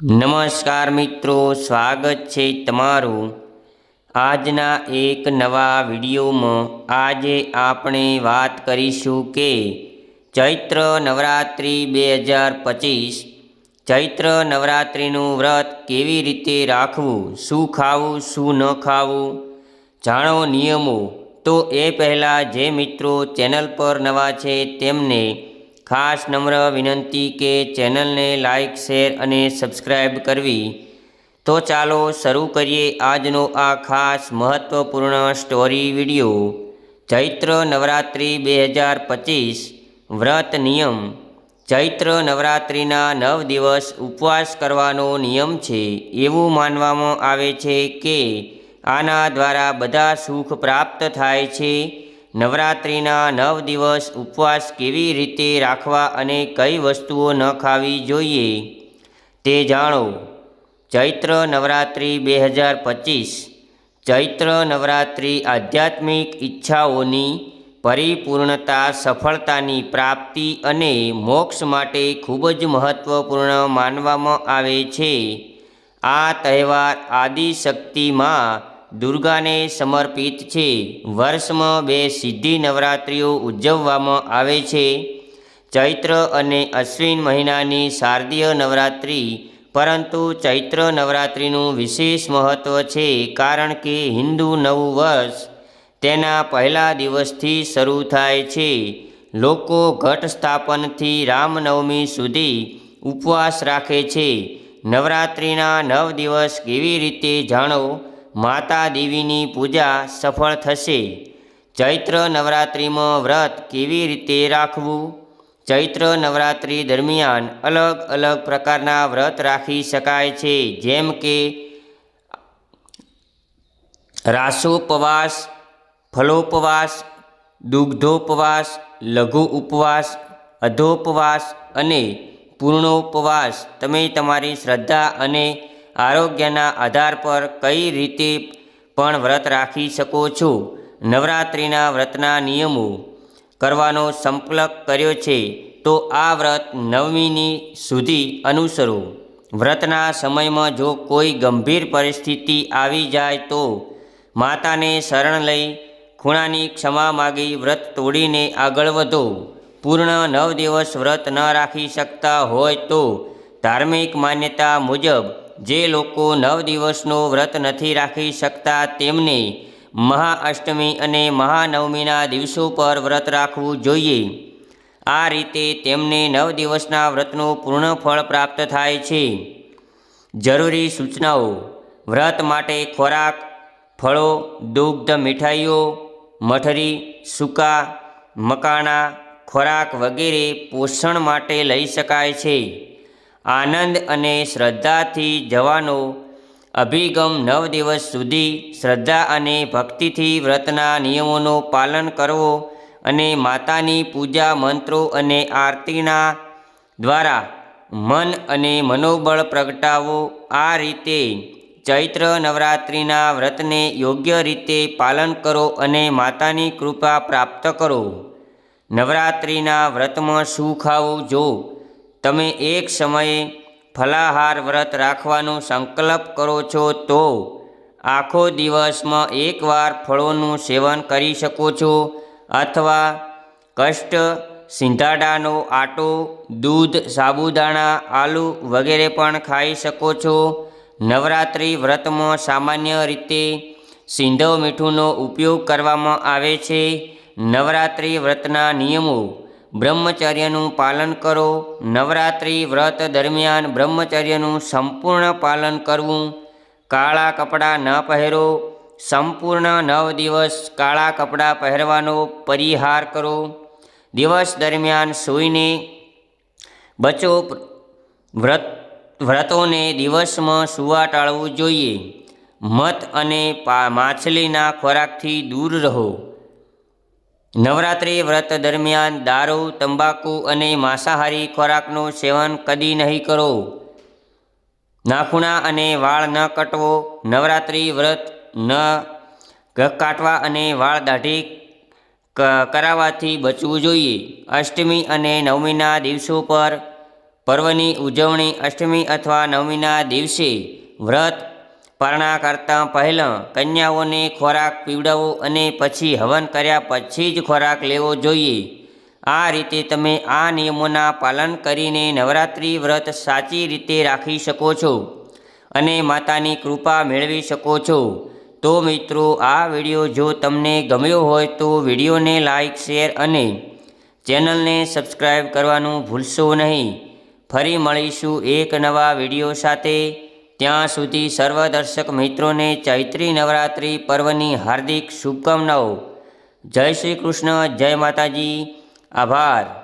નમસ્કાર મિત્રો, સ્વાગત છે તમારું આજના એક નવા વિડીયોમાં. આજે આપણે વાત કરીશું કે ચૈત્ર નવરાત્રિ બે હજાર પચીસ, ચૈત્ર નવરાત્રિનું વ્રત કેવી રીતે રાખવું, શું ખાવું, શું ન ખાવું, જાણો નિયમો. તો એ પહેલાં જે મિત્રો ચેનલ પર નવા છે તેમને ખાસ નમ્ર વિનંતી કે ચેનલને લાઇક, શેર અને સબસ્ક્રાઈબ કરવી. તો ચાલો શરૂ કરીએ આજનો આ ખાસ મહત્ત્વપૂર્ણ સ્ટોરી વિડિયો. ચૈત્ર નવરાત્રિ બે હજાર પચીસ, વ્રત નિયમ. ચૈત્ર નવરાત્રિના નવ દિવસ ઉપવાસ કરવાનો નિયમ છે. એવું માનવામાં આવે છે કે આના દ્વારા બધા સુખ પ્રાપ્ત થાય છે. નવરાત્રિના નવ દિવસ ઉપવાસ કેવી રીતે રાખવા અને કઈ વસ્તુઓ ન ખાવી જોઈએ તે જાણો. ચૈત્ર નવરાત્રિ બે હજાર પચીસ. ચૈત્ર નવરાત્રિ આધ્યાત્મિક ઈચ્છાઓની પરિપૂર્ણતા, સફળતાની પ્રાપ્તિ અને મોક્ષ માટે ખૂબ જ મહત્ત્વપૂર્ણ માનવામાં આવે છે. આ તહેવાર આદિશક્તિમાં દુર્ગાને સમર્પિત છે. વર્ષમાં બે સિદ્ધિ નવરાત્રિઓ ઉજવવામાં આવે છે. ચૈત્ર અને અશ્વિન મહિનાની શારદીય નવરાત્રિ, પરંતુ ચૈત્ર નવરાત્રિનું વિશેષ મહત્ત્વ છે કારણ કે હિન્દુ નવું વર્ષ તેના પહેલા દિવસથી શરૂ થાય છે. લોકો ઘટ સ્થાપનથી રામનવમી સુધી ઉપવાસ રાખે છે. નવરાત્રિના નવ દિવસ કેવી રીતે જાણો? માતા દેવીની પૂજા સફળ થશે. ચૈત્ર નવરાત્રિમાં વ્રત કેવી રીતે રાખવું? ચૈત્ર નવરાત્રિ દરમિયાન અલગ અલગ પ્રકારના વ્રત રાખી શકાય છે, જેમ કે રાસોપવાસ ફલોપવાસ દુગ્ધોપવાસ, લઘુ ઉપવાસ, અધોપવાસ અને પૂર્ણોપવાસ. તમે તમારી શ્રદ્ધા અને આરોગ્યના આધાર પર કઈ રીતે પણ વ્રત રાખી શકો છો? નવરાત્રિના વ્રતના નિયમો કરવાનો સંકલ્પ કર્યો છે, તો આ વ્રત નવમીની સુધી અનુસરો. વ્રતના સમયમાં જો કોઈ ગંભીર પરિસ્થિતિ આવી જાય તો માતાને શરણ લઈ ખૂણાની ક્ષમા માગી વ્રત તોડીને આગળ વધો. પૂર્ણ નવ દિવસ વ્રત ન રાખી શકતા હોય તો ધાર્મિક માન્યતા મુજબ જે લોકો નવ દિવસનો વ્રત નથી રાખી શકતા તેમને મહાઅષ્ટમી અને મહાનવમીના દિવસો પર વ્રત રાખવું જોઈએ. આ રીતે તેમને નવ દિવસના વ્રતનું પૂર્ણ ફળ પ્રાપ્ત થાય છે. જરૂરી સૂચનાઓ. વ્રત માટે ખોરાક, ફળો, દુગ્ધ મીઠાઈઓ, મઠરી, સૂકા, મકાણા, ખોરાક વગેરે પોષણ માટે લઈ શકાય છે. આનંદ અને શ્રદ્ધાથી જવાનો અભિગમ નવ દિવસ સુધી શ્રદ્ધા અને ભક્તિથી વ્રતના નિયમોનું પાલન કરવો અને માતાની પૂજા મંત્રો અને આરતીના દ્વારા મન અને મનોબળ પ્રગટાવો આ રીતે ચૈત્ર નવરાત્રિના વ્રતને યોગ્ય રીતે પાલન કરો અને માતાની કૃપા પ્રાપ્ત કરો. નવરાત્રિના વ્રતમાં શું ખાવું જો તમે એક સમયે ફલાહાર વ્રત રાખવાનો સંકલ્પ કરો છો તો આખો દિવસમાં એકવાર ફળોનું સેવન કરી શકો છો અથવા કષ્ટ, સિંધાડાનો આટો, દૂધ, સાબુદાણા, આલુ વગેરે પણ ખાઈ શકો છો. નવરાત્રિ વ્રતમાં સામાન્ય રીતે સિંધવ મીઠુંનો ઉપયોગ કરવામાં આવે છે. નવરાત્રિ વ્રતના નિયમો બ્રહ્મચર્યનું પાલન કરો. નવરાત્રિ વ્રત દરમિયાન બ્રહ્મચર્યનું સંપૂર્ણ પાલન કરવું. કાળા કપડાં ન પહેરો. સંપૂર્ણ નવ દિવસ કાળા કપડાં પહેરવાનો પરિહાર કરો. દિવસ દરમિયાન સૂઈને બચો વ્રત, વ્રતોને દિવસમાં સુવા ટાળવું જોઈએ. મત અને માછલીના ખોરાકથી દૂર રહો. નવરાત્રિ વ્રત દરમિયાન દારૂ, તંબાકુ અને માંસાહારી ખોરાકનું સેવન કદી નહીં કરો. નાખૂણા અને વાળ ન કટવો, નવરાત્રિ વ્રત ન કાટવા અને વાળ દાઢી કરાવવાથી બચવું જોઈએ. અષ્ટમી અને નવમીના દિવસો પર પર્વની ઉજવણી અષ્ટમી અથવા નવમીના દિવસે વ્રત પારણા કરતાં પહેલાં કન્યાઓને ખોરાક પીવડાવો અને પછી હવન કર્યા પછી જ ખોરાક લેવો જોઈએ. આ રીતે તમે આ નિયમોના પાલન કરીને નવરાત્રિ વ્રત સાચી રીતે રાખી શકો છો અને માતાની કૃપા મેળવી શકો છો. તો મિત્રો, આ વીડિયો જો તમને ગમ્યો હોય તો વિડીયોને લાઈક, શેર અને ચેનલને સબસ્ક્રાઈબ કરવાનું ભૂલશો નહીં. ફરી મળીશું એક નવા વીડિયો સાથે. ત્યાં સુધી સર્વ દર્શક મિત્રોને ચૈત્રી નવરાત્રિ પર્વની હાર્દિક શુભકામનાઓ. જય શ્રી કૃષ્ણ, જય માતાજી. આભાર.